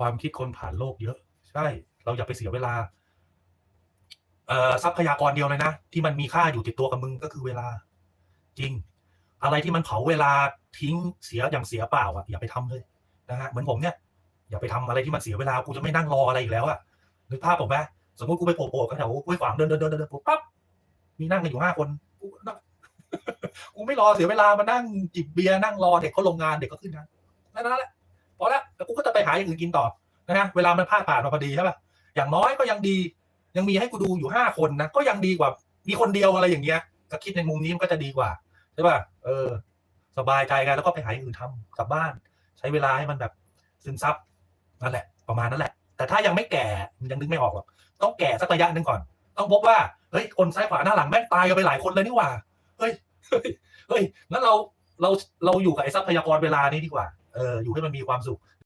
ความคิดคนผ่านโลกเยอะ ใช่ เราอย่าไปเสียเวลาเอทรัพยากรเดียวเลยนะ ที่มันมีค่าอยู่ติดตัวกับมึงก็คือเวลา จริง อะไรที่มันเผาเวลาทิ้งเสียอย่างเสียเปล่าอะอย่าไปทำเลยนะฮะเหมือนผมเนี่ย อย่าไปทำอะไรที่มันเสียเวลากูจะไม่นั่งรออะไรอีกแล้วอะนึกภาพผมไหมสมมติกูไปโผล่ๆกันแถวห้วยขวางเดินเดินเดินเดินปั๊บมีนั่งกันอยู่ห้าคนกูนั่งกูไม่รอเสียเวลามานั่งจิบเบียร์นั่งรอเด็กเขาลงงานเด็กก็ขึ้นงานนั่นแหละ แล้วกูก็จะไปหาอย่างอื่นกินต่อนะฮะเวลามันพลาดผ่านมาพอดีใช่ป่ะอย่างน้อยก็ยังดี ยังมีให้กูดูอยู่ห้าคนนะก็ยังดีกว่า มีคนเดียวอะไรอย่างเงี้ยก็คิดในมุมนี้มันก็จะดีกว่าใช่ป่ะเออ สบายใจกันแล้วก็ไปหาอย่างอื่นทำกลับบ้าน ใช้เวลาให้มันแบบซึมซับนั่นแหละ ประมาณนั้นแหละ แต่ถ้ายังไม่แก่ยังนึกไม่ออกหรอกต้องแก่สักระยะหนึ่งก่อน ต้องพบว่าเฮ้ยคนซ้ายขวาหน้าหลังแม่งตายกันไปหลายคนเลยนี่หว่าเฮ้ยเฮ้ยเฮ้ยงั้นเราเราเราอยู่กับไอ้ทรัพยากรเวลานี้ดีกว่า เออ อยู่ให้มันมีความสุข